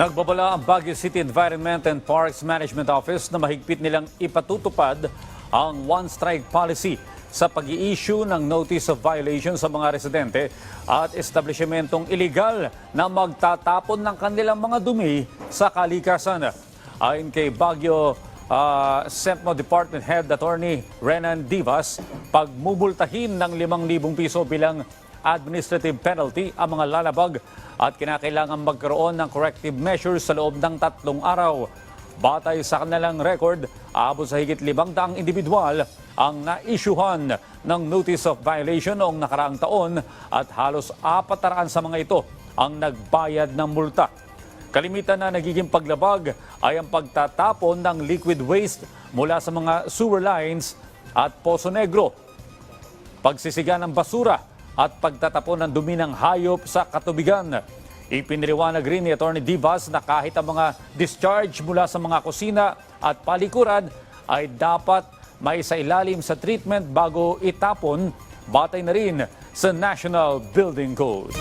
Nagbabala ang Baguio City Environment and Parks Management Office na mahigpit nilang ipatutupad ang one-strike policy sa pag issue ng notice of violation sa mga residente at establishmentong iligal na magtatapon ng kanilang mga dumi sa kalikasan. Ayon kay Baguio uh, SEMPO Department Head Attorney Renan Divas, pagmumultahin ng 5,000 piso bilang administrative penalty ang mga lalabag at kinakailangan magkaroon ng corrective measures sa loob ng tatlong araw. Batay sa kanilang record, aabot sa higit libang daang individual ang naisyuhan ng notice of violation noong nakaraang taon at halos apataraan sa mga ito ang nagbayad ng multa. Kalimitan na nagiging paglabag ay ang pagtatapon ng liquid waste mula sa mga sewer lines at poso negro pagsisiga ng basura at pagtatapon ng dumi ng hayop sa katubigan. Ipiniliwanag rin ni Atty. Divas na kahit ang mga discharge mula sa mga kusina at palikuran ay dapat may sa ilalim sa treatment bago itapon batay na rin sa National Building Code.